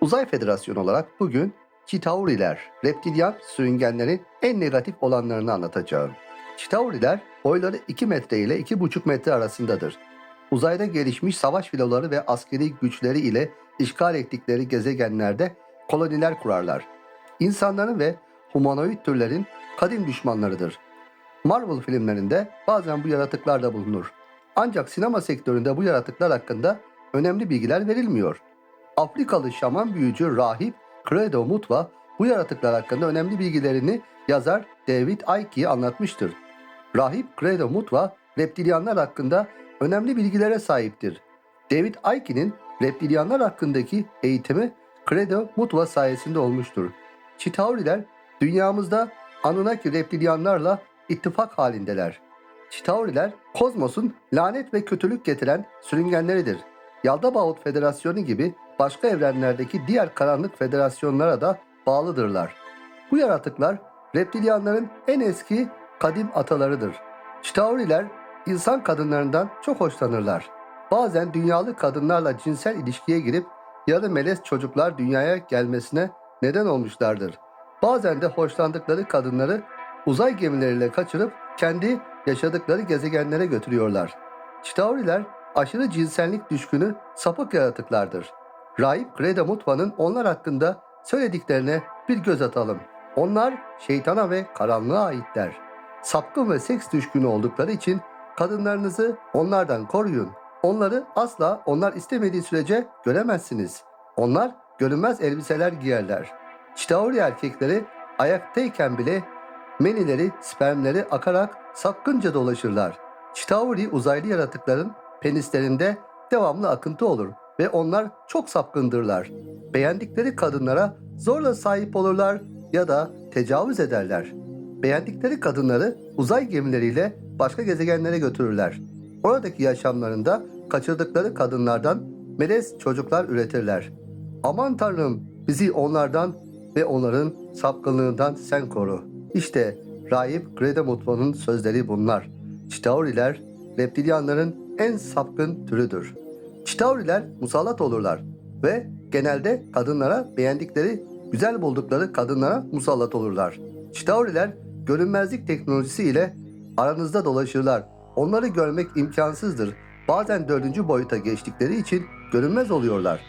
Uzay Federasyonu olarak bugün Chitauriler, reptilyan sürüngenlerin en negatif olanlarını anlatacağım. Chitauriler boyları 2 metre ile 2,5 metre arasındadır. Uzayda gelişmiş savaş filoları ve askeri güçleri ile işgal ettikleri gezegenlerde koloniler kurarlar. İnsanların ve humanoid türlerin kadim düşmanlarıdır. Marvel filmlerinde bazen bu yaratıklar da bulunur. Ancak sinema sektöründe bu yaratıklar hakkında önemli bilgiler verilmiyor. Afrikalı şaman büyücü rahip Credo Mutwa bu yaratıklar hakkında önemli bilgilerini yazar David Icke'ye anlatmıştır. Rahip Credo Mutwa reptilyanlar hakkında önemli bilgilere sahiptir. David Icke'nin reptilyanlar hakkındaki eğitimi Credo Mutwa sayesinde olmuştur. Chitauriler dünyamızda Anunnaki reptilyanlarla ittifak halindeler. Chitauriler kozmosun lanet ve kötülük getiren sürüngenleridir. Yaldabaoth Federasyonu gibi başka evrenlerdeki diğer karanlık federasyonlara da bağlıdırlar. Bu yaratıklar reptilyanların en eski kadim atalarıdır. Chitauriler insan kadınlarından çok hoşlanırlar. Bazen dünyalı kadınlarla cinsel ilişkiye girip yarı melez çocuklar dünyaya gelmesine neden olmuşlardır. Bazen de hoşlandıkları kadınları uzay gemileriyle kaçırıp kendi yaşadıkları gezegenlere götürüyorlar. Chitauriler aşırı cinsellik düşkünü sapık yaratıklardır. Rahip Greda Mutfa'nın onlar hakkında söylediklerine bir göz atalım. Onlar şeytana ve karanlığa aitler. Sapkın ve seks düşkünü oldukları için kadınlarınızı onlardan koruyun. Onları asla onlar istemediği sürece göremezsiniz. Onlar görünmez elbiseler giyerler. Çitauri erkekleri ayaktayken bile menileri, spermleri akarak sapkınca dolaşırlar. Çitauri uzaylı yaratıkların penislerinde devamlı akıntı olur ve onlar çok sapkındırlar. Beğendikleri kadınlara zorla sahip olurlar ya da tecavüz ederler. Beğendikleri kadınları uzay gemileriyle başka gezegenlere götürürler. Oradaki yaşamlarında kaçırdıkları kadınlardan melez çocuklar üretirler. Aman tanrım bizi onlardan ve onların sapkınlığından sen koru. İşte Rahip Greda Mutlu'nun sözleri bunlar. Çitauriler reptilyanların en sapkın türüdür. Çitauriler musallat olurlar ve genelde kadınlara beğendikleri, güzel buldukları kadınlara musallat olurlar. Çitauriler görünmezlik teknolojisi ile aranızda dolaşırlar. Onları görmek imkansızdır. Bazen dördüncü boyuta geçtikleri için görünmez oluyorlar.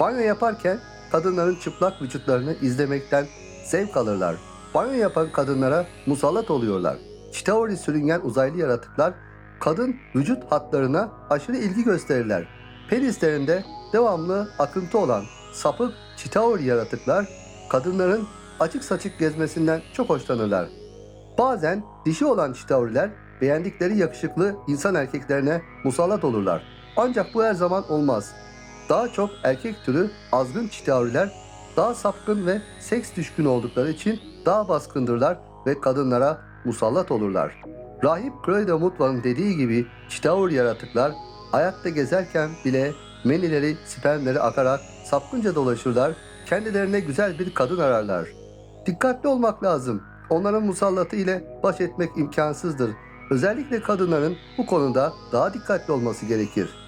Banyo yaparken kadınların çıplak vücutlarını izlemekten zevk alırlar. Banyo yapan kadınlara musallat oluyorlar. Chitauri sürüngen uzaylı yaratıklar kadın vücut hatlarına aşırı ilgi gösterirler. Penislerinde devamlı akıntı olan sapık Chitauri yaratıklar kadınların açık saçık gezmesinden çok hoşlanırlar. Bazen dişi olan Chitauriler beğendikleri yakışıklı insan erkeklerine musallat olurlar. Ancak bu her zaman olmaz. Daha çok erkek türü azgın Chitauriler daha sapkın ve seks düşkün oldukları için daha baskındırlar ve kadınlara musallat olurlar. Rahip Credo Mutlu'nun dediği gibi Chitauri yaratıklar ayakta gezerken bile menileri, spermleri akarak sapkınca dolaşırlar, kendilerine güzel bir kadın ararlar. Dikkatli olmak lazım. Onların musallatı ile baş etmek imkansızdır. Özellikle kadınların bu konuda daha dikkatli olması gerekir.